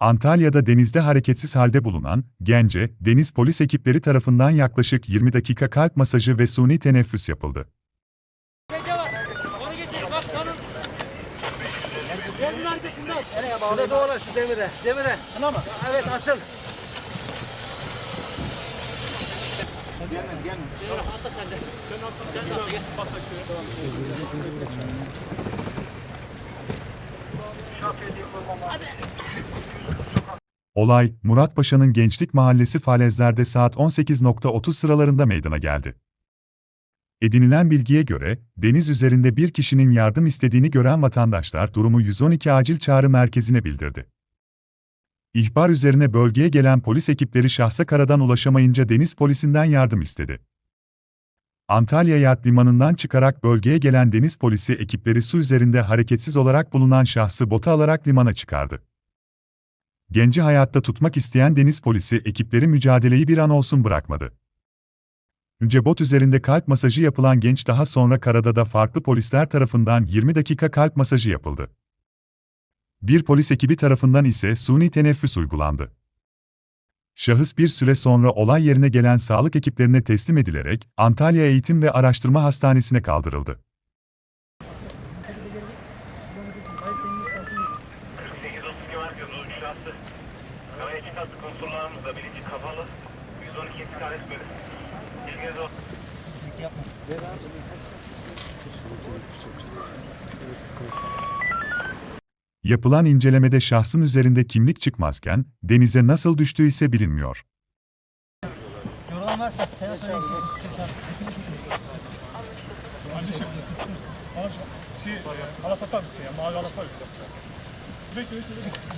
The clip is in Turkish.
Antalya'da denizde hareketsiz halde bulunan Gence, deniz polis ekipleri tarafından yaklaşık 20 dakika kalp masajı ve suni teneffüs yapıldı. Bağlı? Doğru şu demire. Demire. Mı? Evet asıl. Atla sen de. Sen atla. Sen de atla gel. Bas aşağıya. Olay, Muratpaşa'nın Gençlik Mahallesi Falezler'de saat 18.30 sıralarında meydana geldi. Edinilen bilgiye göre, deniz üzerinde bir kişinin yardım istediğini gören vatandaşlar durumu 112 acil çağrı merkezine bildirdi. İhbar üzerine bölgeye gelen polis ekipleri şahsa karadan ulaşamayınca deniz polisinden yardım istedi. Antalya Yat Limanı'ndan çıkarak bölgeye gelen deniz polisi ekipleri su üzerinde hareketsiz olarak bulunan şahsı bota alarak limana çıkardı. Genci hayatta tutmak isteyen deniz polisi ekipleri mücadeleyi bir an olsun bırakmadı. Önce bot üzerinde kalp masajı yapılan genç daha sonra karada da farklı polisler tarafından 20 dakika kalp masajı yapıldı. Bir polis ekibi tarafından ise suni teneffüs uygulandı. Şahıs bir süre sonra olay yerine gelen sağlık ekiplerine teslim edilerek Antalya Eğitim ve Araştırma Hastanesi'ne kaldırıldı. Karaya iki katlı konsollarımızda birinci kapalı. 112 istikaret bölü. İlginiz olsun. Yapılan incelemede şahsın üzerinde kimlik çıkmazken denize nasıl düştüğü ise bilinmiyor. Yorulan varsa sen söyle Kardeşim, bana şey, ala satar mısın ya? Mavi ala koy. Bekle, bekle, bekle.